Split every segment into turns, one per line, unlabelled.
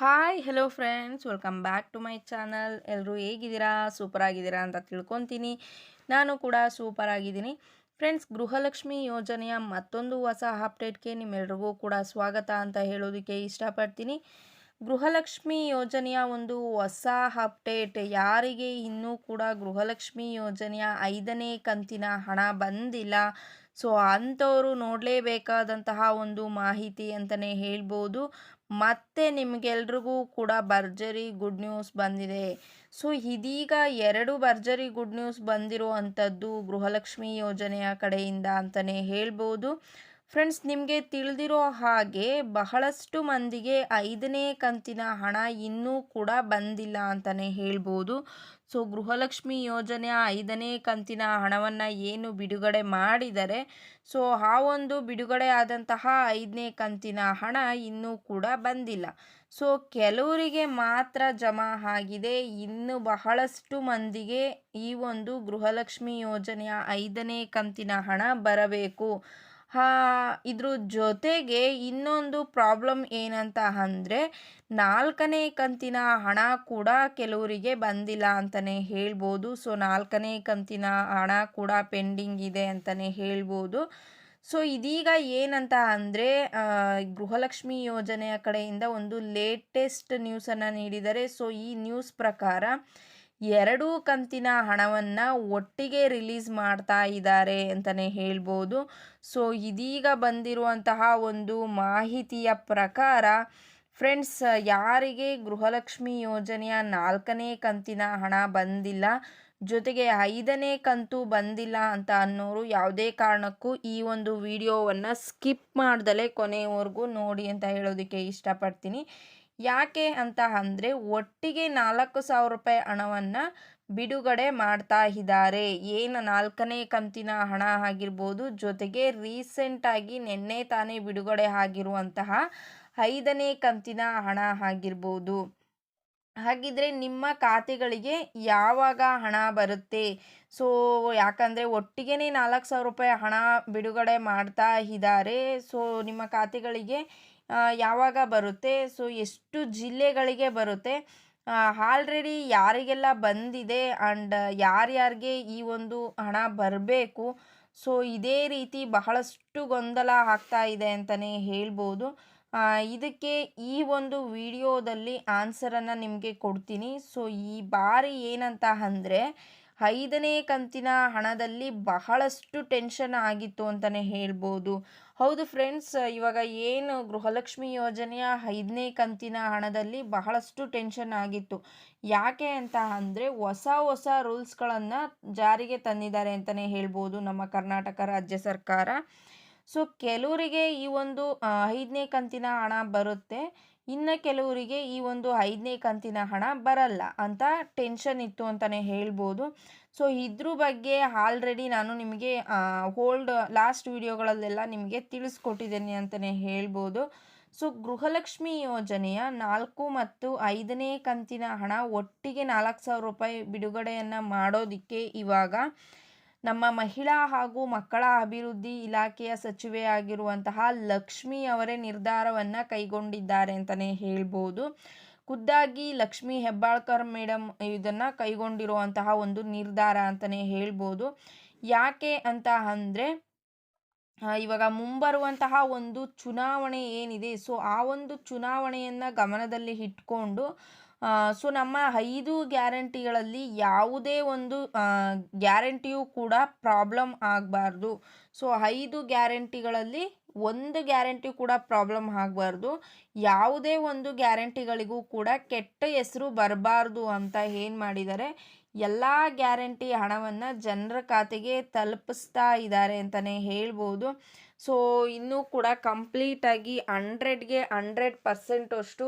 Hi hello friends welcome back to my channel ಎಲ್ಲರೂ ಹೇಗಿದ್ದೀರಾ? Super ಆಗಿದ್ದೀರಾ ಅಂತ ತಿಳ್ಕೊತೀನಿ. ನಾನು ಕೂಡ ಸೂಪರ್ ಆಗಿದ್ದೀನಿ ಫ್ರೆಂಡ್ಸ್ ಗೃಹಲಕ್ಷ್ಮಿ ಯೋಜನೆಯ ಮತ್ತೊಂದು ಹೊಸ ಅಪ್ಡೇಟ್ಗೆ ನಿಮ್ಮೆಲ್ರಿಗೂ ಕೂಡ ಸ್ವಾಗತ ಅಂತ ಹೇಳೋದಕ್ಕೆ ಇಷ್ಟಪಡ್ತೀನಿ. ಗೃಹಲಕ್ಷ್ಮಿ ಯೋಜನೆಯ ಒಂದು ಹೊಸ ಅಪ್ಡೇಟ್ ಯಾರಿಗೆ ಇನ್ನೂ ಕೂಡ ಗೃಹಲಕ್ಷ್ಮಿ ಯೋಜನೆಯ ಐದನೇ ಕಂತಿನ ಹಣ ಬಂದಿಲ್ಲ. ಸೊ ಅಂಥವರು ನೋಡಲೇಬೇಕಾದಂತಹ ಒಂದು ಮಾಹಿತಿ ಅಂತಲೇ ಹೇಳ್ಬೋದು. ಮತ್ತೆ ನಿಮಗೆಲ್ರಿಗೂ ಕೂಡ ಭರ್ಜರಿ ಗುಡ್ ನ್ಯೂಸ್ ಬಂದಿದೆ. ಸೊ ಇದೀಗ ಎರಡು ಭರ್ಜರಿ ಗುಡ್ ನ್ಯೂಸ್ ಬಂದಿರುವಂಥದ್ದು ಗೃಹಲಕ್ಷ್ಮಿ ಯೋಜನೆಯ ಕಡೆಯಿಂದ ಅಂತಲೇ ಹೇಳ್ಬೋದು. ಫ್ರೆಂಡ್ಸ್ ನಿಮಗೆ ತಿಳಿದಿರೋ ಹಾಗೆ ಬಹಳಷ್ಟು ಮಂದಿಗೆ ಐದನೇ ಕಂತಿನ ಹಣ ಇನ್ನೂ ಕೂಡ ಬಂದಿಲ್ಲ ಅಂತಲೇ ಹೇಳ್ಬೋದು. ಸೊ ಗೃಹಲಕ್ಷ್ಮಿ ಯೋಜನೆಯ ಐದನೇ ಕಂತಿನ ಹಣವನ್ನು ಏನು ಬಿಡುಗಡೆ ಮಾಡಿದರೆ, ಸೊ ಆ ಒಂದು ಬಿಡುಗಡೆ ಆದಂತಹ ಐದನೇ ಕಂತಿನ ಹಣ ಇನ್ನೂ ಕೂಡ ಬಂದಿಲ್ಲ. ಸೊ ಕೆಲವರಿಗೆ ಮಾತ್ರ ಜಮಾ ಆಗಿದೆ. ಇನ್ನು ಬಹಳಷ್ಟು ಮಂದಿಗೆ ಈ ಒಂದು ಗೃಹಲಕ್ಷ್ಮಿ ಯೋಜನೆಯ ಐದನೇ ಕಂತಿನ ಹಣ ಬರಬೇಕು. ಇದ್ರ ಜೊತೆಗೆ ಇನ್ನೊಂದು ಪ್ರಾಬ್ಲಮ್ ಏನಂತ ಅಂದರೆ ನಾಲ್ಕನೇ ಕಂತಿನ ಹಣ ಕೂಡ ಕೆಲವರಿಗೆ ಬಂದಿಲ್ಲ ಅಂತಲೇ ಹೇಳ್ಬೋದು. ಸೊ, ನಾಲ್ಕನೇ ಕಂತಿನ ಹಣ ಕೂಡ ಪೆಂಡಿಂಗ್ ಇದೆ ಅಂತಲೇ ಹೇಳ್ಬೋದು. ಸೊ, ಇದೀಗ ಏನಂತ ಅಂದರೆ ಗೃಹಲಕ್ಷ್ಮಿ ಯೋಜನೆಯ ಕಡೆಯಿಂದ ಒಂದು ಲೇಟೆಸ್ಟ್ ನ್ಯೂಸನ್ನು ನೀಡಿದರೆ, ಸೊ, ಈ ನ್ಯೂಸ್ ಪ್ರಕಾರ ಎರಡೂ ಕಂತಿನ ಹಣವನ್ನು ಒಟ್ಟಿಗೆ ರಿಲೀಸ್ ಮಾಡ್ತಾ ಇದ್ದಾರೆ ಅಂತಲೇ ಹೇಳ್ಬೋದು. ಸೊ ಇದೀಗ ಬಂದಿರುವಂತಹ ಒಂದು ಮಾಹಿತಿಯ ಪ್ರಕಾರ ಫ್ರೆಂಡ್ಸ್ ಯಾರಿಗೆ ಗೃಹಲಕ್ಷ್ಮಿ ಯೋಜನೆಯ ನಾಲ್ಕನೇ ಕಂತಿನ ಹಣ ಬಂದಿಲ್ಲ, ಜೊತೆಗೆ ಐದನೇ ಕಂತು ಬಂದಿಲ್ಲ ಅಂತ ಅನ್ನೋರು ಯಾವುದೇ ಕಾರಣಕ್ಕೂ ಈ ಒಂದು ವಿಡಿಯೋವನ್ನು ಸ್ಕಿಪ್ ಮಾಡ್ದಲೇ ಕೊನೆಯವರೆಗೂ ನೋಡಿ ಅಂತ ಹೇಳೋದಕ್ಕೆ ಇಷ್ಟಪಡ್ತೀನಿ. ಯಾಕೆ ಅಂತ ಅಂದರೆ ಒಟ್ಟಿಗೆ ನಾಲ್ಕು ಸಾವಿರ ರೂಪಾಯಿ ಹಣವನ್ನು ಬಿಡುಗಡೆ ಮಾಡ್ತಾ ಇದ್ದಾರೆ. ಏನು ನಾಲ್ಕನೇ ಕಂತಿನ ಹಣ ಆಗಿರ್ಬೋದು, ಜೊತೆಗೆ ರೀಸೆಂಟಾಗಿ ನಿನ್ನೆ ತಾನೇ ಬಿಡುಗಡೆ ಆಗಿರುವಂತಹ ಐದನೇ ಕಂತಿನ ಹಣ ಆಗಿರ್ಬೋದು. ಹಾಗಿದ್ರೆ ನಿಮ್ಮ ಖಾತೆಗಳಿಗೆ ಯಾವಾಗ ಹಣ ಬರುತ್ತೆ? ಸೊ, ಯಾಕಂದರೆ ಒಟ್ಟಿಗೆ ನಾಲ್ಕು ಸಾವಿರ ರೂಪಾಯಿ ಹಣ ಬಿಡುಗಡೆ ಮಾಡ್ತಾ ಇದ್ದಾರೆ. ಸೊ, ನಿಮ್ಮ ಖಾತೆಗಳಿಗೆ ಯಾವಾಗ ಬರುತ್ತೆ? ಸೊ ಎಷ್ಟು ಜಿಲ್ಲೆಗಳಿಗೆ ಬರುತ್ತೆ? ಆಲ್ರೆಡಿ ಯಾರಿಗೆಲ್ಲ ಬಂದಿದೆ ಆ್ಯಂಡ್ ಯಾರ್ಯಾರಿಗೆ ಈ ಒಂದು ಹಣ ಬರಬೇಕು? ಸೊ ಇದೇ ರೀತಿ ಬಹಳಷ್ಟು ಗೊಂದಲ ಆಗ್ತಾ ಇದೆ ಅಂತಲೇ ಹೇಳ್ಬೋದು. ಇದಕ್ಕೆ ಈ ಒಂದು ವಿಡಿಯೋದಲ್ಲಿ ಆನ್ಸರನ್ನು ನಿಮಗೆ ಕೊಡ್ತೀನಿ. ಸೊ ಈ ಬಾರಿ ಏನಂತ ಅಂದರೆ ಐದನೇ ಕಂತಿನ ಹಣದಲ್ಲಿ ಬಹಳಷ್ಟು ಟೆನ್ಷನ್ ಆಗಿತ್ತು ಅಂತಲೇ ಹೇಳ್ಬೋದು. ಹೌದು ಫ್ರೆಂಡ್ಸ್, ಇವಾಗ ಏನು ಗೃಹಲಕ್ಷ್ಮಿ ಯೋಜನೆಯ ಐದನೇ ಕಂತಿನ ಹಣದಲ್ಲಿ ಬಹಳಷ್ಟು ಟೆನ್ಷನ್ ಆಗಿತ್ತು. ಯಾಕೆ ಅಂತ ಅಂದರೆ ಹೊಸ ಹೊಸ ರೂಲ್ಸ್ಗಳನ್ನು ಜಾರಿಗೆ ತಂದಿದ್ದಾರೆ ಅಂತಲೇ ಹೇಳ್ಬೋದು ನಮ್ಮ ಕರ್ನಾಟಕ ರಾಜ್ಯ ಸರ್ಕಾರ. ಸೊ, ಕೆಲವರಿಗೆ ಈ ಒಂದು ಐದನೇ ಕಂತಿನ ಹಣ ಬರುತ್ತೆ. ಇನ್ನು ಕೆಲವರಿಗೆ ಈ ಒಂದು ಐದನೇ ಕಂತಿನ ಹಣ ಬರಲ್ಲ ಅಂತ ಟೆನ್ಷನ್ ಇತ್ತು ಅಂತಲೇ ಹೇಳ್ಬೋದು. ಸೊ ಇದ್ರ ಬಗ್ಗೆ ಆಲ್ರೆಡಿ ನಾನು ನಿಮಗೆ ಹೋಲ್ಡ್ ಲಾಸ್ಟ್ ವಿಡಿಯೋಗಳಲ್ಲೆಲ್ಲ ನಿಮಗೆ ತಿಳಿಸ್ಕೊಟ್ಟಿದ್ದೇನೆ ಅಂತಲೇ ಹೇಳ್ಬೋದು. ಸೊ ಗೃಹಲಕ್ಷ್ಮಿ ಯೋಜನೆಯ ನಾಲ್ಕು ಮತ್ತು ಐದನೇ ಕಂತಿನ ಹಣ ಒಟ್ಟಿಗೆ ನಾಲ್ಕು ಸಾವಿರ ರೂಪಾಯಿ ಬಿಡುಗಡೆಯನ್ನು ಮಾಡೋದಕ್ಕೆ ಇವಾಗ ನಮ್ಮ ಮಹಿಳಾ ಹಾಗೂ ಮಕ್ಕಳ ಅಭಿವೃದ್ಧಿ ಇಲಾಖೆಯ ಸಚಿವೆ ಆಗಿರುವಂತಹ ಲಕ್ಷ್ಮಿ ಅವರೇ ನಿರ್ಧಾರವನ್ನು ಕೈಗೊಂಡಿದ್ದಾರೆ ಅಂತಲೇ ಹೇಳ್ಬೋದು. ಖುದ್ದಾಗಿ ಲಕ್ಷ್ಮಿ ಹೆಬ್ಬಾಳ್ಕರ್ ಮೇಡಮ್ ಇದನ್ನು ಕೈಗೊಂಡಿರುವಂತಹ ಒಂದು ನಿರ್ಧಾರ ಅಂತಲೇ ಹೇಳ್ಬೋದು. ಯಾಕೆ ಅಂತ ಅಂದರೆ ಇವಾಗ ಮುಂಬರುವಂತಹ ಒಂದು ಚುನಾವಣೆ ಏನಿದೆ, ಸೊ ಆ ಒಂದು ಚುನಾವಣೆಯನ್ನು ಗಮನದಲ್ಲಿ ಇಟ್ಕೊಂಡು ಸೊ ನಮ್ಮ ಐದು ಗ್ಯಾರಂಟಿಗಳಲ್ಲಿ ಯಾವುದೇ ಒಂದು ಗ್ಯಾರಂಟಿಯೂ ಕೂಡ ಪ್ರಾಬ್ಲಮ್ ಆಗಬಾರ್ದು. ಸೊ ಐದು ಗ್ಯಾರಂಟಿಗಳಲ್ಲಿ ಒಂದು ಗ್ಯಾರಂಟಿ ಕೂಡ ಪ್ರಾಬ್ಲಮ್ ಆಗಬಾರ್ದು. ಯಾವುದೇ ಒಂದು ಗ್ಯಾರಂಟಿಗಳಿಗೂ ಕೂಡ ಕೆಟ್ಟ ಹೆಸರು ಬರಬಾರ್ದು ಅಂತ ಏನು ಮಾಡಿದ್ದಾರೆ? ಎಲ್ಲ ಗ್ಯಾರಂಟಿ ಹಣವನ್ನು ಜನರ ಖಾತೆಗೆ ತಲುಪಿಸ್ತಾ ಇದ್ದಾರೆ ಅಂತಲೇ ಹೇಳ್ಬೋದು. ಸೊ, ಇನ್ನೂ ಕೂಡ ಕಂಪ್ಲೀಟಾಗಿ ಹಂಡ್ರೆಡ್ಗೆ ಹಂಡ್ರೆಡ್ ಪರ್ಸೆಂಟಷ್ಟು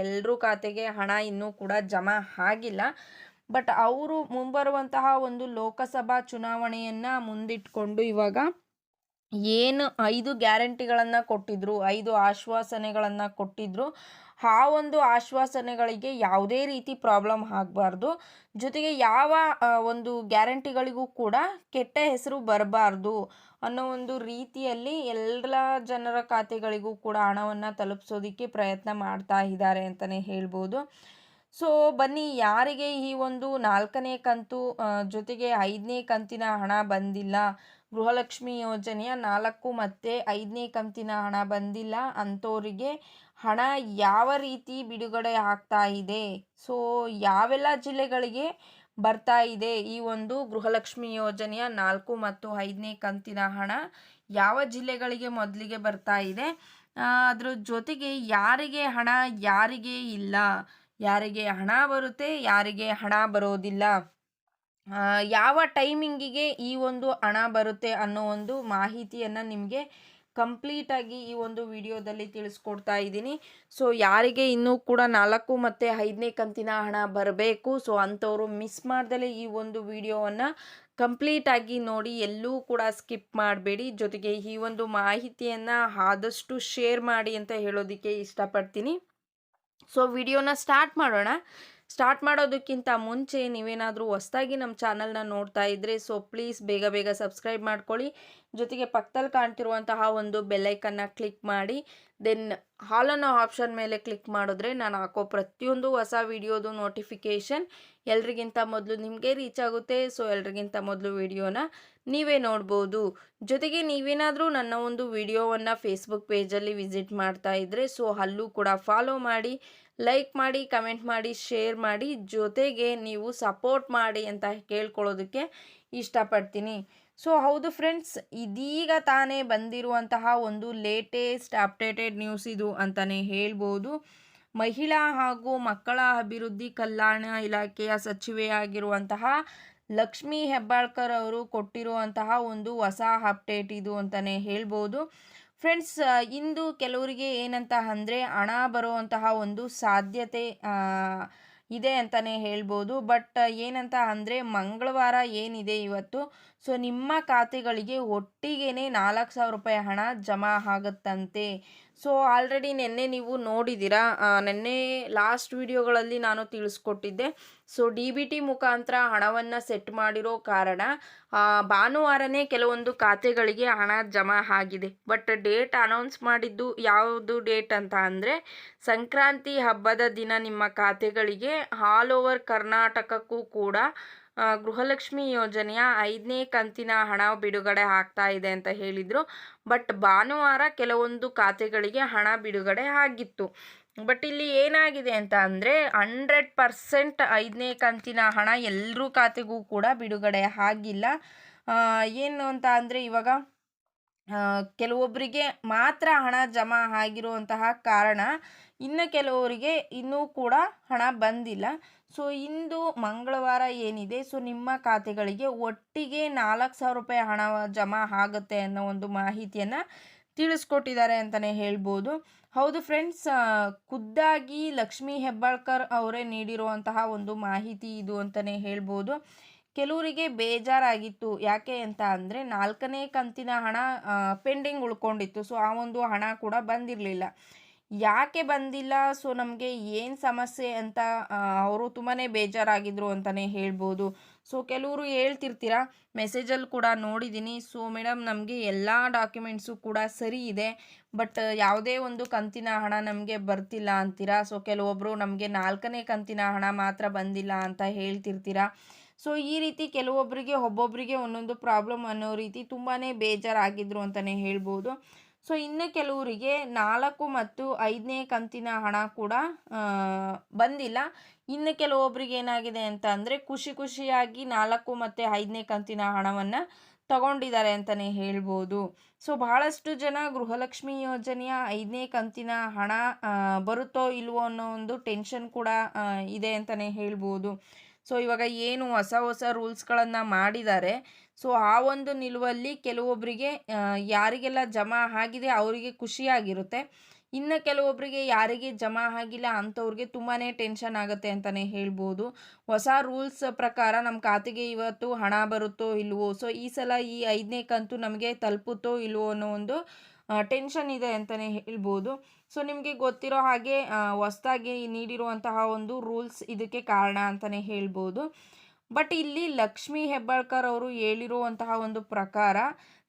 ಎಲ್ಲರೂ ಖಾತೆಗೆ ಹಣ ಇನ್ನೂ ಕೂಡ ಜಮಾ ಆಗಿಲ್ಲ. ಬಟ್ ಅವರು ಮುಂಬರುವಂತಹ ಒಂದು ಲೋಕಸಭಾ ಚುನಾವಣೆಯನ್ನು ಮುಂದಿಟ್ಕೊಂಡು ಇವಾಗ ಏನು ಐದು ಗ್ಯಾರಂಟಿಗಳನ್ನು ಕೊಟ್ಟಿದ್ರು, ಐದು ಆಶ್ವಾಸನೆಗಳನ್ನು ಕೊಟ್ಟಿದ್ರು, ಆ ಒಂದು ಆಶ್ವಾಸನೆಗಳಿಗೆ ಯಾವುದೇ ರೀತಿ ಪ್ರಾಬ್ಲಮ್ ಆಗಬಾರ್ದು. ಜೊತೆಗೆ ಯಾವ ಒಂದು ಗ್ಯಾರಂಟಿಗಳಿಗೂ ಕೂಡ ಕೆಟ್ಟ ಹೆಸರು ಬರಬಾರ್ದು ಅನ್ನೋ ಒಂದು ರೀತಿಯಲ್ಲಿ ಎಲ್ಲ ಜನರ ಖಾತೆಗಳಿಗೂ ಕೂಡ ಹಣವನ್ನು ತಲುಪಿಸೋದಕ್ಕೆ ಪ್ರಯತ್ನ ಮಾಡ್ತಾ ಇದ್ದಾರೆ ಅಂತಲೇ ಹೇಳ್ಬೋದು. ಸೊ ಬನ್ನಿ, ಯಾರಿಗೆ ಈ ಒಂದು ನಾಲ್ಕನೇ ಕಂತು ಜೊತೆಗೆ ಐದನೇ ಕಂತಿನ ಹಣ ಬಂದಿಲ್ಲ? ಗೃಹಲಕ್ಷ್ಮಿ ಯೋಜನೆಯ ನಾಲ್ಕು ಮತ್ತು ಐದನೇ ಕಂತಿನ ಹಣ ಬಂದಿಲ್ಲ ಅಂಥವರಿಗೆ ಹಣ ಯಾವ ರೀತಿ ಬಿಡುಗಡೆ ಆಗ್ತಾ ಇದೆ? ಸೊ ಯಾವೆಲ್ಲ ಜಿಲ್ಲೆಗಳಿಗೆ ಬರ್ತಾ ಇದೆ ಈ ಒಂದು ಗೃಹಲಕ್ಷ್ಮಿ ಯೋಜನೆಯ ನಾಲ್ಕು ಮತ್ತು ಐದನೇ ಕಂತಿನ ಹಣ? ಯಾವ ಜಿಲ್ಲೆಗಳಿಗೆ ಮೊದಲಿಗೆ ಬರ್ತಾ ಇದೆ? ಅದರ ಜೊತೆಗೆ ಯಾರಿಗೆ ಹಣ, ಯಾರಿಗೆ ಇಲ್ಲ? ಯಾರಿಗೆ ಹಣ ಬರುತ್ತೆ, ಯಾರಿಗೆ ಹಣ ಬರೋದಿಲ್ಲ. ಯಾವ ಟೈಮಿಂಗಿಗೆ ಈ ಒಂದು ಹಣ ಬರುತ್ತೆ ಅನ್ನೋ ಒಂದು ಮಾಹಿತಿಯನ್ನು ನಿಮಗೆ ಕಂಪ್ಲೀಟಾಗಿ ಈ ಒಂದು ವಿಡಿಯೋದಲ್ಲಿ ತಿಳಿಸ್ಕೊಡ್ತಾ ಇದ್ದೀನಿ. ಸೊ, ಯಾರಿಗೆ ಇನ್ನೂ ಕೂಡ ನಾಲ್ಕು ಮತ್ತು ಐದನೇ ಕಂತಿನ ಹಣ ಬರಬೇಕು, ಸೊ, ಅಂಥವರು ಮಿಸ್ ಮಾಡ್ದಲೇ ಈ ಒಂದು ವಿಡಿಯೋವನ್ನು ಕಂಪ್ಲೀಟಾಗಿ ನೋಡಿ ಎಲ್ಲೂ ಕೂಡ ಸ್ಕಿಪ್ ಮಾಡಬೇಡಿ. ಜೊತೆಗೆ ಈ ಒಂದು ಮಾಹಿತಿಯನ್ನು ಆದಷ್ಟು ಶೇರ್ ಮಾಡಿ ಅಂತ ಹೇಳೋದಕ್ಕೆ ಇಷ್ಟಪಡ್ತೀನಿ. ಸೊ ವಿಡಿಯೋನ ಸ್ಟಾರ್ಟ್ ಮಾಡೋಣ. ಸ್ಟಾರ್ಟ್ ಮಾಡೋದಕ್ಕಿಂತ ಮುಂಚೆ ನೀವೇನಾದರೂ ಹೊಸದಾಗಿ ನಮ್ಮ ಚಾನಲ್ನ ನೋಡ್ತಾ ಇದ್ದರೆ ಸೊ ಪ್ಲೀಸ್ ಬೇಗ ಬೇಗ ಸಬ್ಸ್ಕ್ರೈಬ್ ಮಾಡ್ಕೊಳ್ಳಿ. ಜೊತೆಗೆ ಪಕ್ಕದಲ್ಲಿ ಕಾಣ್ತಿರುವಂತಹ ಒಂದು ಬೆಲ್ಲೈಕನ್ನ ಕ್ಲಿಕ್ ಮಾಡಿ. ದೆನ್ ಹಾಲ್ ಆಪ್ಷನ್ ಮೇಲೆ ಕ್ಲಿಕ್ ಮಾಡಿದ್ರೆ ನಾನು ಹಾಕೋ ಪ್ರತಿಯೊಂದು ಹೊಸ ವಿಡಿಯೋದು ನೋಟಿಫಿಕೇಷನ್ ಎಲ್ರಿಗಿಂತ ಮೊದಲು ನಿಮಗೆ ರೀಚ್ ಆಗುತ್ತೆ. ಸೊ ಎಲ್ರಿಗಿಂತ ಮೊದಲು ವಿಡಿಯೋನ ನೀವೇ ನೋಡ್ಬೋದು. ಜೊತೆಗೆ ನೀವೇನಾದರೂ ನನ್ನ ಒಂದು ವಿಡಿಯೋವನ್ನು ಫೇಸ್ಬುಕ್ ಪೇಜಲ್ಲಿ ವಿಸಿಟ್ ಮಾಡ್ತಾ ಇದ್ದರೆ ಸೊ ಅಲ್ಲೂ ಕೂಡ ಫಾಲೋ ಮಾಡಿ. ಲೈಕ್ ಮಾಡಿ ಕಮೆಂಟ್ ಮಾಡಿ ಶೇರ್ ಮಾಡಿ, ಜೊತೆಗೆ ನೀವು ಸಪೋರ್ಟ್ ಮಾಡಿ ಅಂತ ಕೇಳ್ಕೊಳ್ಳೋದಕ್ಕೆ ಇಷ್ಟಪಡ್ತೀನಿ. ಸೊ ಹೌದು ಫ್ರೆಂಡ್ಸ್ ಇದೀಗ ತಾನೇ ಬಂದಿರುವಂತಹ ಒಂದು ಲೇಟೆಸ್ಟ್ ಅಪ್ಡೇಟೆಡ್ ನ್ಯೂಸ್ ಇದು ಅಂತಲೇ ಹೇಳ್ಬೋದು. ಮಹಿಳಾ ಹಾಗೂ ಮಕ್ಕಳ ಅಭಿವೃದ್ಧಿ ಕಲ್ಯಾಣ ಇಲಾಖೆಯ ಸಚಿವೆಯಾಗಿರುವಂತಹ ಲಕ್ಷ್ಮೀ ಹೆಬ್ಬಾಳ್ಕರ್ ಅವರು ಕೊಟ್ಟಿರುವಂತಹ ಒಂದು ಹೊಸ ಅಪ್ಡೇಟ್ ಇದು ಅಂತಲೇ ಹೇಳ್ಬೋದು. ಫ್ರೆಂಡ್ಸ್ ಇಂದು ಕೆಲವರಿಗೆ ಏನಂತ ಅಂದರೆ ಹಣ ಬರುವಂತಹ ಒಂದು ಸಾಧ್ಯತೆ ಇದೆ ಅಂತಲೇ ಹೇಳ್ಬೋದು. ಬಟ್ ಏನಂತ ಅಂದರೆ ಮಂಗಳವಾರ ಏನಿದೆ ಇವತ್ತು? ಸೊ, ನಿಮ್ಮ ಖಾತೆಗಳಿಗೆ ಒಟ್ಟಿಗೆ ನಾಲ್ಕು ಸಾವಿರ ರೂಪಾಯಿ ಹಣ ಜಮಾ ಆಗುತ್ತಂತೆ. ಸೊ ಆಲ್ರೆಡಿ ನಿನ್ನೆ ನೀವು ನೋಡಿದ್ದೀರಾ? ನಿನ್ನೆ ಲಾಸ್ಟ್ ವಿಡಿಯೋಗಳಲ್ಲಿ ನಾನು ತಿಳಿಸ್ಕೊಟ್ಟಿದ್ದೆ. ಸೊ ಡಿ ಬಿ ಟಿ ಮುಖಾಂತರ ಹಣವನ್ನು ಸೆಟ್ ಮಾಡಿರೋ ಕಾರಣ ಭಾನುವಾರನೇ ಕೆಲವೊಂದು ಖಾತೆಗಳಿಗೆ ಹಣ ಜಮಾ ಆಗಿದೆ. ಬಟ್ ಡೇಟ್ ಅನೌನ್ಸ್ ಮಾಡಿದ್ದು ಯಾವುದು ಡೇಟ್ ಅಂತ ಅಂದರೆ, ಸಂಕ್ರಾಂತಿ ಹಬ್ಬದ ದಿನ ನಿಮ್ಮ ಖಾತೆಗಳಿಗೆ ಆಲ್ ಓವರ್ ಕರ್ನಾಟಕಕ್ಕೂ ಕೂಡ ಗೃಹಲಕ್ಷ್ಮಿ ಯೋಜನೆಯ ಐದನೇ ಕಂತಿನ ಹಣ ಬಿಡುಗಡೆ ಆಗ್ತಾ ಇದೆ ಅಂತ ಹೇಳಿದರು. ಬಟ್ ಭಾನುವಾರ ಕೆಲವೊಂದು ಖಾತೆಗಳಿಗೆ ಹಣ ಬಿಡುಗಡೆ ಆಗಿತ್ತು. ಬಟ್ ಇಲ್ಲಿ ಏನಾಗಿದೆ ಅಂತ ಅಂದರೆ ಹಂಡ್ರೆಡ್ ಪರ್ಸೆಂಟ್ ಐದನೇ ಕಂತಿನ ಹಣ ಎಲ್ಲರೂ ಖಾತೆಗೂ ಕೂಡ ಬಿಡುಗಡೆ ಆಗಿಲ್ಲ. ಏನು ಅಂತ ಅಂದರೆ ಇವಾಗ ಕೆಲವೊಬ್ಬರಿಗೆ ಮಾತ್ರ ಹಣ ಜಮಾ ಆಗಿರುವಂತಹ ಕಾರಣ ಇನ್ನು ಕೆಲವರಿಗೆ ಇನ್ನೂ ಕೂಡ ಹಣ ಬಂದಿಲ್ಲ. ಸೊ ಇಂದು ಮಂಗಳವಾರ ಏನಿದೆ? ಸೊ ನಿಮ್ಮ ಖಾತೆಗಳಿಗೆ ಒಟ್ಟಿಗೆ ನಾಲ್ಕು ಸಾವಿರ ರೂಪಾಯಿ ಹಣ ಜಮಾ ಆಗುತ್ತೆ ಅನ್ನೋ ಒಂದು ಮಾಹಿತಿಯನ್ನು ತಿಳಿಸ್ಕೊಟ್ಟಿದ್ದಾರೆ ಅಂತಲೇ ಹೇಳ್ಬೋದು. ಹೌದು ಫ್ರೆಂಡ್ಸ್ ಖುದ್ದಾಗಿ ಲಕ್ಷ್ಮೀ ಹೆಬ್ಬಾಳ್ಕರ್ ಅವರೇ ನೀಡಿರುವಂತಹ ಒಂದು ಮಾಹಿತಿ ಇದು ಅಂತಲೇ ಹೇಳ್ಬೋದು. ಕೆಲವರಿಗೆ ಬೇಜಾರಾಗಿತ್ತು. ಯಾಕೆ ಅಂತ ಅಂದರೆ, ನಾಲ್ಕನೇ ಕಂತಿನ ಹಣ ಪೆಂಡಿಂಗ್ ಉಳ್ಕೊಂಡಿತ್ತು. ಸೊ ಆ ಒಂದು ಹಣ ಕೂಡ ಬಂದಿರಲಿಲ್ಲ. ಯಾಕೆ ಬಂದಿಲ್ಲ? ಸೊ ನಮಗೆ ಏನು ಸಮಸ್ಯೆ ಅಂತ ಅವರು ತುಂಬಾ ಬೇಜಾರಾಗಿದ್ರು ಅಂತಲೇ ಹೇಳ್ಬೋದು. ಸೊ ಕೆಲವರು ಹೇಳ್ತಿರ್ತೀರ? ಮೆಸೇಜಲ್ಲಿ ಕೂಡ ನೋಡಿದ್ದೀನಿ ಸೊ ಮೇಡಮ್ ನಮಗೆ ಎಲ್ಲ ಡಾಕ್ಯುಮೆಂಟ್ಸು ಕೂಡ ಸರಿ ಇದೆ. ಬಟ್ ಯಾವುದೇ ಒಂದು ಕಂತಿನ ಹಣ ನಮಗೆ ಬರ್ತಿಲ್ಲ ಅಂತೀರಾ? ಸೊ ಕೆಲವೊಬ್ಬರು ನಮಗೆ ನಾಲ್ಕನೇ ಕಂತಿನ ಹಣ ಮಾತ್ರ ಬಂದಿಲ್ಲ ಅಂತ ಹೇಳ್ತಿರ್ತೀರಾ? ಸೊ ಈ ರೀತಿ ಕೆಲವೊಬ್ಬರಿಗೆ ಒಬ್ಬೊಬ್ಬರಿಗೆ ಒಂದೊಂದು ಪ್ರಾಬ್ಲಮ್ ಅನ್ನೋ ರೀತಿ ತುಂಬಾ ಬೇಜಾರಾಗಿದ್ರು ಅಂತಲೇ ಹೇಳ್ಬೋದು. ಸೊ ಇನ್ನು ಕೆಲವರಿಗೆ ನಾಲ್ಕು ಮತ್ತು ಐದನೇ ಕಂತಿನ ಹಣ ಕೂಡ ಬಂದಿಲ್ಲ. ಇನ್ನು ಕೆಲವೊಬ್ಬರಿಗೆ ಏನಾಗಿದೆ ಅಂತ ಅಂದರೆ, ಖುಷಿ ಖುಷಿಯಾಗಿ ನಾಲ್ಕು ಮತ್ತು ಐದನೇ ಕಂತಿನ ಹಣವನ್ನು ತಗೊಂಡಿದ್ದಾರೆ ಅಂತಲೇ ಹೇಳ್ಬೋದು. ಸೊ ಬಹಳಷ್ಟು ಜನ ಗೃಹಲಕ್ಷ್ಮಿ ಯೋಜನೆಯ ಐದನೇ ಕಂತಿನ ಹಣ ಬರುತ್ತೋ ಇಲ್ವೋ ಅನ್ನೋ ಒಂದು ಟೆನ್ಷನ್ ಕೂಡ ಇದೆ ಅಂತಲೇ ಹೇಳ್ಬೋದು. ಸೊ ಇವಾಗ ಏನು ಹೊಸ ಹೊಸ ರೂಲ್ಸ್ಗಳನ್ನು ಮಾಡಿದ್ದಾರೆ. ಸೊ ಆ ಒಂದು ನಿಲುವಲ್ಲಿ ಕೆಲವೊಬ್ಬರಿಗೆ ಯಾರಿಗೆಲ್ಲ ಜಮಾ ಆಗಿದೆ ಅವರಿಗೆ ಖುಷಿಯಾಗಿರುತ್ತೆ ಇನ್ನು ಕೆಲವೊಬ್ಬರಿಗೆ ಯಾರಿಗೆ ಜಮಾ ಆಗಿಲ್ಲ ಅಂಥವ್ರಿಗೆ ತುಂಬಾ ಟೆನ್ಷನ್ ಆಗುತ್ತೆ ಅಂತಲೇ ಹೇಳ್ಬೋದು. ಹೊಸ ರೂಲ್ಸ್ ಪ್ರಕಾರ ನಮ್ಮ ಖಾತೆಗೆ ಇವತ್ತು ಹಣ ಬರುತ್ತೋ ಇಲ್ವೋ, ಸೊ ಈ ಸಲ ಈ ಐದನೇ ಕಂತು ನಮಗೆ ತಲುಪುತ್ತೋ ಇಲ್ವೋ ಅನ್ನೋ ಒಂದು ಟೆನ್ಷನ್ ಇದೆ ಅಂತಲೇ ಹೇಳ್ಬೋದು. ಸೊ ನಿಮಗೆ ಗೊತ್ತಿರೋ ಹಾಗೆ ಹೊಸದಾಗಿ ನೀಡಿರುವಂತಹ ಒಂದು ರೂಲ್ಸ್ ಇದಕ್ಕೆ ಕಾರಣ ಅಂತಲೇ ಹೇಳ್ಬೋದು. ಬಟ್ ಇಲ್ಲಿ ಲಕ್ಷ್ಮೀ ಹೆಬ್ಬಾಳ್ಕರ್ ಅವರು ಹೇಳಿರುವಂತಹ ಒಂದು ಪ್ರಕಾರ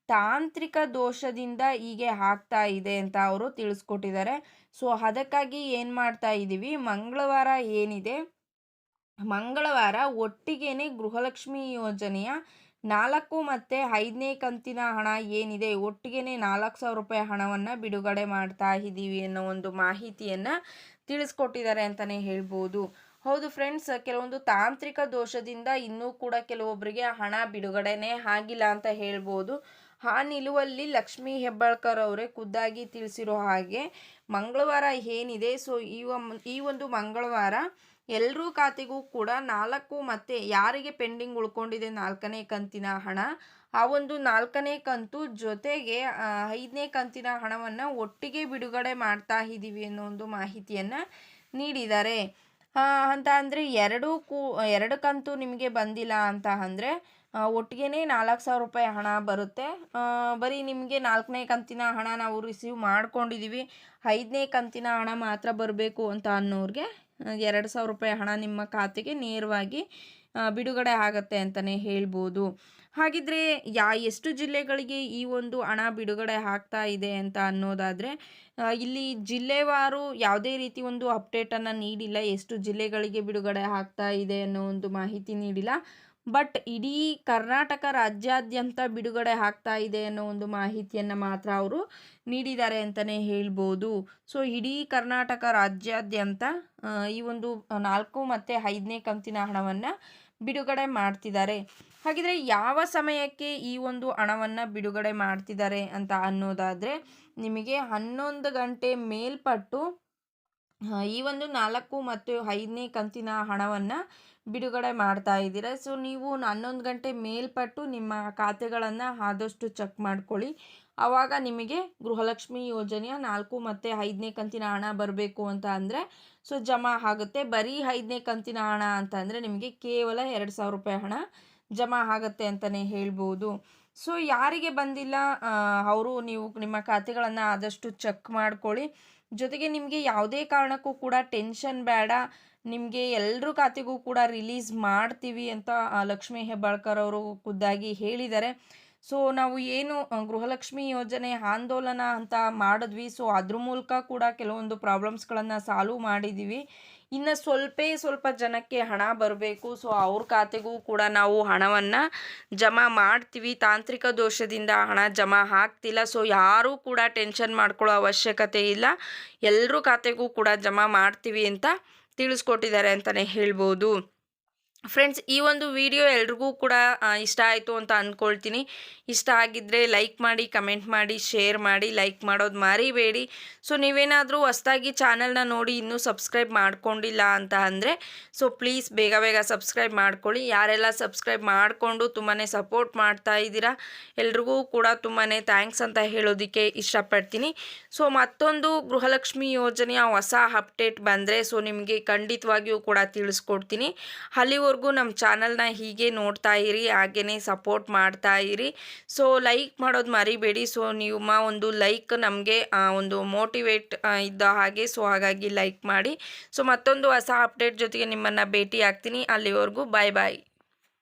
ತಾಂತ್ರಿಕ ದೋಷದಿಂದ ಹೀಗೆ ಆಗ್ತಾ ಇದೆ ಅಂತ ಅವರು ತಿಳಿಸ್ಕೊಟ್ಟಿದ್ದಾರೆ. ಸೊ ಅದಕ್ಕಾಗಿ ಏನು ಮಾಡ್ತಾ ಇದ್ದೀವಿ ಮಂಗಳವಾರ ಏನಿದೆ? ಮಂಗಳವಾರ ಒಟ್ಟಿಗೇನೆ ಗೃಹಲಕ್ಷ್ಮಿ ಯೋಜನೆಯ ನಾಲ್ಕು ಮತ್ತು ಐದನೇ ಕಂತಿನ ಹಣ ಏನಿದೆ? ಒಟ್ಟಿಗೆನೆ ನಾಲ್ಕು ಸಾವಿರ ರೂಪಾಯಿ ಹಣವನ್ನು ಬಿಡುಗಡೆ ಮಾಡ್ತಾ ಇದ್ದೀವಿ ಅನ್ನೋ ಒಂದು ಮಾಹಿತಿಯನ್ನು ತಿಳಿಸ್ಕೊಟ್ಟಿದ್ದಾರೆ ಅಂತಲೇ ಹೇಳ್ಬೋದು. ಹೌದು ಫ್ರೆಂಡ್ಸ್ ಕೆಲವೊಂದು ತಾಂತ್ರಿಕ ದೋಷದಿಂದ ಇನ್ನೂ ಕೂಡ ಕೆಲವೊಬ್ಬರಿಗೆ ಹಣ ಬಿಡುಗಡೆನೇ ಆಗಿಲ್ಲ ಅಂತ ಹೇಳ್ಬೋದು. ಆ ನಿಲುವಲ್ಲಿ ಲಕ್ಷ್ಮೀ ಹೆಬ್ಬಾಳ್ಕರ್ ಅವರೇ ಖುದ್ದಾಗಿ ತಿಳಿಸಿರೋ ಹಾಗೆ ಮಂಗಳವಾರ ಏನಿದೆ? ಸೊ ಈ ಒಂದು ಮಂಗಳವಾರ ಎಲ್ಲರೂ ಖಾತೆಗೂ ಕೂಡ ನಾಲ್ಕು ಮತ್ತು ಯಾರಿಗೆ ಪೆಂಡಿಂಗ್ ಉಳ್ಕೊಂಡಿದೆ ನಾಲ್ಕನೇ ಕಂತಿನ ಹಣ? ಆ ಒಂದು ನಾಲ್ಕನೇ ಕಂತು ಜೊತೆಗೆ ಐದನೇ ಕಂತಿನ ಹಣವನ್ನು ಒಟ್ಟಿಗೆ ಬಿಡುಗಡೆ ಮಾಡ್ತಾ ಇದ್ದೀವಿ ಅನ್ನೋ ಒಂದು ಮಾಹಿತಿಯನ್ನು ನೀಡಿದ್ದಾರೆ. ಅಂತ ಅಂದರೆ ಎರಡು ಕೂ, ಎರಡು ಕಂತು ನಿಮಗೆ ಬಂದಿಲ್ಲ ಅಂತ ಅಂದರೆ ಒಟ್ಟಿಗೆ ನಾಲ್ಕು ಸಾವಿರ ರೂಪಾಯಿ ಹಣ ಬರುತ್ತೆ. ಬರೀ ನಿಮಗೆ ನಾಲ್ಕನೇ ಕಂತಿನ ಹಣ ನಾವು ರಿಸೀವ್ ಮಾಡ್ಕೊಂಡಿದ್ದೀವಿ ಐದನೇ ಕಂತಿನ ಹಣ ಮಾತ್ರ ಬರಬೇಕು ಅಂತ ಅನ್ನೋರಿಗೆ ಎರಡು ಸಾವಿರ ರೂಪಾಯಿ ಹಣ ನಿಮ್ಮ ಖಾತೆಗೆ ನೇರವಾಗಿ ಬಿಡುಗಡೆ ಆಗುತ್ತೆ ಅಂತಲೇ ಹೇಳ್ಬೋದು. ಹಾಗಿದ್ರೆ ಯಾ, ಎಷ್ಟು ಜಿಲ್ಲೆಗಳಿಗೆ ಈ ಒಂದು ಹಣ ಬಿಡುಗಡೆ ಆಗ್ತಾ ಇದೆ ಅಂತ ಅನ್ನೋದಾದರೆ ಇಲ್ಲಿ ಜಿಲ್ಲೆವಾರು ಯಾವುದೇ ರೀತಿ ಒಂದು ಅಪ್ಡೇಟನ್ನು ನೀಡಿಲ್ಲ, ಎಷ್ಟು ಜಿಲ್ಲೆಗಳಿಗೆ ಬಿಡುಗಡೆ ಆಗ್ತಾ ಇದೆ ಅನ್ನೋ ಒಂದು ಮಾಹಿತಿ ನೀಡಿಲ್ಲ. ಬಟ್ ಇಡೀ ಕರ್ನಾಟಕ ರಾಜ್ಯಾದ್ಯಂತ ಬಿಡುಗಡೆ ಆಗ್ತಾ ಇದೆ ಅನ್ನೋ ಒಂದು ಮಾಹಿತಿಯನ್ನು ಮಾತ್ರ ಅವರು ನೀಡಿದ್ದಾರೆ ಅಂತಲೇ ಹೇಳ್ಬೋದು. ಸೊ ಇಡೀ ಕರ್ನಾಟಕ ರಾಜ್ಯಾದ್ಯಂತ ಈ ಒಂದು ನಾಲ್ಕು ಮತ್ತು ಐದನೇ ಕಂತಿನ ಹಣವನ್ನು ಬಿಡುಗಡೆ ಮಾಡ್ತಿದ್ದಾರೆ. ಹಾಗಿದ್ರೆ ಯಾವ ಸಮಯಕ್ಕೆ ಈ ಒಂದು ಹಣವನ್ನು ಬಿಡುಗಡೆ ಮಾಡ್ತಿದ್ದಾರೆ ಅಂತ ಅನ್ನೋದಾದರೆ, ನಿಮಗೆ ಹನ್ನೊಂದು ಗಂಟೆ ಮೇಲ್ಪಟ್ಟು ಈ ಒಂದು ನಾಲ್ಕು ಮತ್ತು ಐದನೇ ಕಂತಿನ ಹಣವನ್ನು ಬಿಡುಗಡೆ ಮಾಡ್ತಾ ಇದ್ದೀರಾ. ಸೊ ನೀವು ಹನ್ನೊಂದು ಗಂಟೆ ಮೇಲ್ಪಟ್ಟು ನಿಮ್ಮ ಖಾತೆಗಳನ್ನು ಆದಷ್ಟು ಚೆಕ್ ಮಾಡ್ಕೊಳ್ಳಿ. ಆವಾಗ ನಿಮಗೆ ಗೃಹಲಕ್ಷ್ಮಿ ಯೋಜನೆಯ ನಾಲ್ಕು ಮತ್ತು ಐದನೇ ಕಂತಿನ ಹಣ ಬರಬೇಕು ಅಂತ ಅಂದರೆ ಸೊ ಜಮಾ ಆಗುತ್ತೆ. ಬರೀ ಐದನೇ ಕಂತಿನ ಹಣ ಅಂತ ನಿಮಗೆ ಕೇವಲ ಎರಡು ಸಾವಿರ ರೂಪಾಯಿ ಹಣ ಜಮಾ ಆಗುತ್ತೆ ಅಂತಲೇ ಹೇಳ್ಬೋದು. ಸೊ ಯಾರಿಗೆ ಬಂದಿಲ್ಲ ಅವರು ನೀವು ನಿಮ್ಮ ಖಾತೆಗಳನ್ನು ಆದಷ್ಟು ಚೆಕ್ ಮಾಡ್ಕೊಳ್ಳಿ. ಜೊತೆಗೆ ನಿಮಗೆ ಯಾವುದೇ ಕಾರಣಕ್ಕೂ ಕೂಡ ಟೆನ್ಷನ್ ಬೇಡ. ನಿಮಗೆ ಎಲ್ಲರೂ ಖಾತೆಗೂ ಕೂಡ ರಿಲೀಸ್ ಮಾಡ್ತೀವಿ ಅಂತ ಲಕ್ಷ್ಮೀ ಹೆಬ್ಬಾಳ್ಕರ್ ಅವರು ಖುದ್ದಾಗಿ ಹೇಳಿದ್ದಾರೆ. ಸೊ ನಾವು ಏನು ಗೃಹಲಕ್ಷ್ಮಿ ಯೋಜನೆ ಆಂದೋಲನ ಅಂತ ಮಾಡಿದ್ವಿ. ಸೊ ಅದ್ರ ಮೂಲಕ ಕೂಡ ಕೆಲವೊಂದು ಪ್ರಾಬ್ಲಮ್ಸ್ಗಳನ್ನು ಸಾಲ್ವ್ ಮಾಡಿದ್ದೀವಿ ಇನ್ನು ಸ್ವಲ್ಪ ಸ್ವಲ್ಪ ಜನಕ್ಕೆ ಹಣ ಬರಬೇಕು. ಸೊ ಅವ್ರ ಖಾತೆಗೂ ಕೂಡ ನಾವು ಹಣವನ್ನು ಜಮಾ ಮಾಡ್ತೀವಿ. ತಾಂತ್ರಿಕ ದೋಷದಿಂದ ಹಣ ಜಮಾ ಆಗ್ತಿಲ್ಲ. ಸೊ ಯಾರೂ ಕೂಡ ಟೆನ್ಷನ್ ಮಾಡ್ಕೊಳ್ಳೋ ಅವಶ್ಯಕತೆ ಇಲ್ಲ. ಎಲ್ಲರೂ ಖಾತೆಗೂ ಕೂಡ ಜಮಾ ಮಾಡ್ತೀವಿ ಅಂತ ತಿಳಿಸ್ಕೊಟ್ಟಿದ್ದಾರೆ ಅಂತಲೇ ಹೇಳ್ಬೋದು. ಫ್ರೆಂಡ್ಸ್ ಈ ಒಂದು ವಿಡಿಯೋ ಎಲ್ರಿಗೂ ಕೂಡ ಇಷ್ಟ ಆಯಿತು ಅಂತ ಅಂದ್ಕೊಳ್ತೀನಿ ಇಷ್ಟ ಆಗಿದ್ದರೆ ಲೈಕ್ ಮಾಡಿ ಕಮೆಂಟ್ ಮಾಡಿ ಶೇರ್ ಮಾಡಿ ಲೈಕ್ ಮಾಡೋದು ಮರಿಬೇಡಿ. ಸೊ ನೀವೇನಾದರೂ ಹೊಸ್ದಾಗಿ ಚಾನಲ್ನ ನೋಡಿ ಇನ್ನೂ ಸಬ್ಸ್ಕ್ರೈಬ್ ಮಾಡ್ಕೊಂಡಿಲ್ಲ ಅಂತ ಅಂದರೆ ಸೊ ಪ್ಲೀಸ್ ಬೇಗ ಬೇಗ ಸಬ್ಸ್ಕ್ರೈಬ್ ಮಾಡ್ಕೊಳ್ಳಿ. ಯಾರೆಲ್ಲ ಸಬ್ಸ್ಕ್ರೈಬ್ ಮಾಡಿಕೊಂಡು ತುಂಬಾ ಸಪೋರ್ಟ್ ಮಾಡ್ತಾ ಇದ್ದೀರಾ, ಎಲ್ರಿಗೂ ಕೂಡ ತುಂಬಾ ಥ್ಯಾಂಕ್ಸ್ ಅಂತ ಹೇಳೋದಕ್ಕೆ ಇಷ್ಟಪಡ್ತೀನಿ. ಸೊ ಮತ್ತೊಂದು ಗೃಹಲಕ್ಷ್ಮಿ ಯೋಜನೆಯ ಹೊಸ ಅಪ್ಡೇಟ್ ಬಂದರೆ ಸೊ ನಿಮಗೆ ಖಂಡಿತವಾಗಿಯೂ ಕೂಡ ತಿಳಿಸ್ಕೊಡ್ತೀನಿ. ಅಲ್ಲಿವರೆಗೂ ನಮ್ಮ ಚಾನಲ್ನ ಹೀಗೆ ನೋಡ್ತಾ ಇರಿ ಹಾಗೆಯೇ ಸಪೋರ್ಟ್ ಮಾಡ್ತಾ ಇರಿ. ಸೊ, ಲೈಕ್ ಮಾಡೋದು ಮರಿಬೇಡಿ. ಸೊ, ನಿಮ್ಮ ಒಂದು ಲೈಕ್ ನಮಗೆ ಒಂದು ಮೋಟಿವೇಟ್ ಇದ್ದ ಹಾಗೆ, ಸೊ, ಹಾಗಾಗಿ ಲೈಕ್ ಮಾಡಿ. ಸೊ, ಮತ್ತೊಂದು ಹೊಸ ಅಪ್ಡೇಟ್ ಜೊತೆಗೆ ನಿಮ್ಮನ್ನು ಭೇಟಿ ಆಗ್ತೀನಿ ಅಲ್ಲಿವರೆಗೂ ಬಾಯ್ ಬಾಯ್.